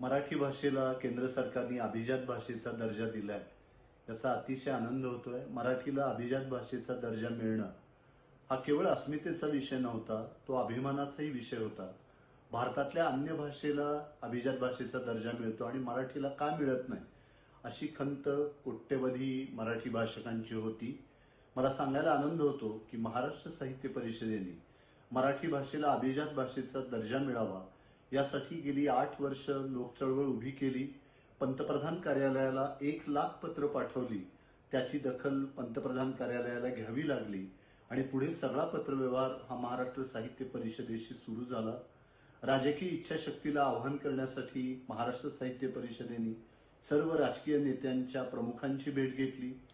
मराठी भाषेला केंद्र सरकारने अभिजात भाषेचा दर्जा दिलाय. याचा अतिशय आनंद होतोय. मराठीला अभिजात भाषेचा दर्जा मिळणं हा केवळ अस्मितेचा विषय नव्हता तो अभिमानाचाही विषय होता. भारतातल्या अन्य भाषेला अभिजात भाषेचा दर्जा मिळतो आणि मराठीला का मिळत नाही? अशी खंत कोट्यवधी मराठी भाषकांची होती. मला सांगायला आनंद होतो की महाराष्ट्र साहित्य परिषदेने मराठी भाषेला अभिजात भाषेचा दर्जा मिळावा यासाठी गेली आठ वर्ष लोकचळवळ उभी केली. पंतप्रधान कार्यालयाला एक लाख पत्र पाठवली. त्याची दखल पंतप्रधान कार्यालयाला घ्यावी लागली. आणि पुढे सगळा पत्रव्यवहार हा महाराष्ट्र साहित्य परिषदेशी सुरू झाला. राजकीय इच्छाशक्तीला आव्हान करण्यासाठी महाराष्ट्र साहित्य परिषदेने सर्व राजकीय नेत्यांच्या प्रमुखांची भेट घेतली.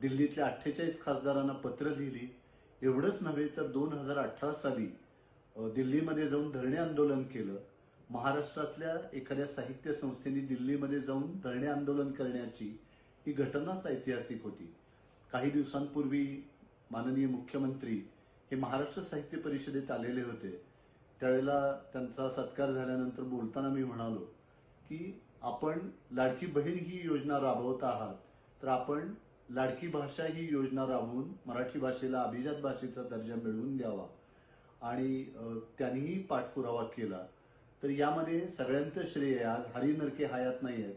दिल्लीतल्या अठ्ठेचाळीस खासदारांना पत्र लिहिली. एवढंच नव्हे तर दोन हजार अठरा साली दिल्लीमध्ये जाऊन धरणे आंदोलन केलं. महाराष्ट्रातल्या एखाद्या साहित्य संस्थेने दिल्लीमध्ये जाऊन धरणे आंदोलन करण्याची ही घटनाच ऐतिहासिक होती. काही दिवसांपूर्वी माननीय मुख्यमंत्री हे महाराष्ट्र साहित्य परिषदेत आलेले होते. त्यावेळेला त्यांचा सत्कार झाल्यानंतर बोलताना मी म्हणालो की आपण लाडकी बहीण ही योजना राबवत आहात तर आपण लाडकी भाषा ही योजना राबवून मराठी भाषेला अभिजात भाषेचा दर्जा मिळवून द्यावा. आणि त्यांनीही पाठपुरावा केला. तर यामध्ये सगळ्यांचं श्रेय आज हरी नरके हयात नाही आहेत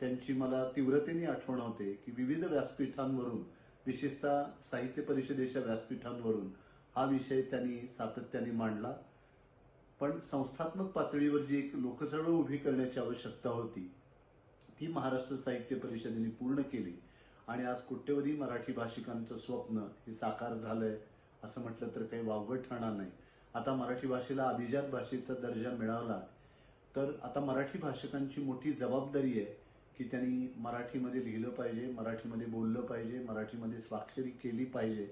त्यांची मला तीव्रतेने आठवण होते की विविध व्यासपीठांवरून विशेषतः साहित्य परिषदेच्या व्यासपीठांवरून हा विषय त्यांनी सातत्याने मांडला. पण संस्थात्मक पातळीवर जी एक लोकचळवळ उभी करण्याची आवश्यकता होती ती महाराष्ट्र साहित्य परिषदेने पूर्ण केली. आणि आज कोट्यवधी मराठी भाषिकांचं स्वप्न हे साकार झालंय. असं म्हटलं तर काही वावगं ठरणार नाही. आता मराठी भाषेला अभिजात भाषेचा दर्जा मिळावला तर आता मराठी भाषकांची मोठी जबाबदारी आहे की त्यांनी मराठीमध्ये लिहिलं पाहिजे मराठीमध्ये बोललं पाहिजे मराठीमध्ये स्वाक्षरी केली पाहिजे.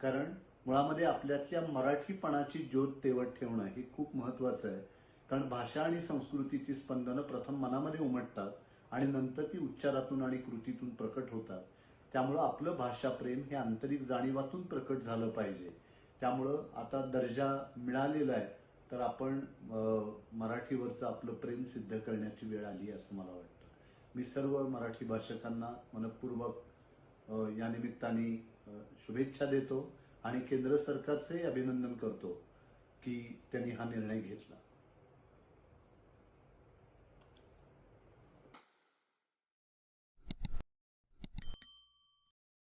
कारण मुळामध्ये आपल्यातल्या मराठीपणाची ज्योत तेवत ठेवणं हे खूप महत्वाचं आहे. कारण भाषा आणि संस्कृतीची स्पंदनं प्रथम मनामध्ये उमटतात आणि नंतर ती उच्चारातून आणि कृतीतून प्रकट होतात. त्यामुळं आपलं भाषाप्रेम हे आंतरिक जाणीवातून प्रकट झालं पाहिजे. त्यामुळं आता दर्जा मिळालेला आहे तर आपण मराठीवरचं आपलं प्रेम सिद्ध करण्याची वेळ आली असं मला वाटतं. मी सर्व मराठी भाषकांना मनपूर्वक या निमित्ताने शुभेच्छा देतो आणि केंद्र सरकारचंही अभिनंदन करतो की त्यांनी हा निर्णय घेतला.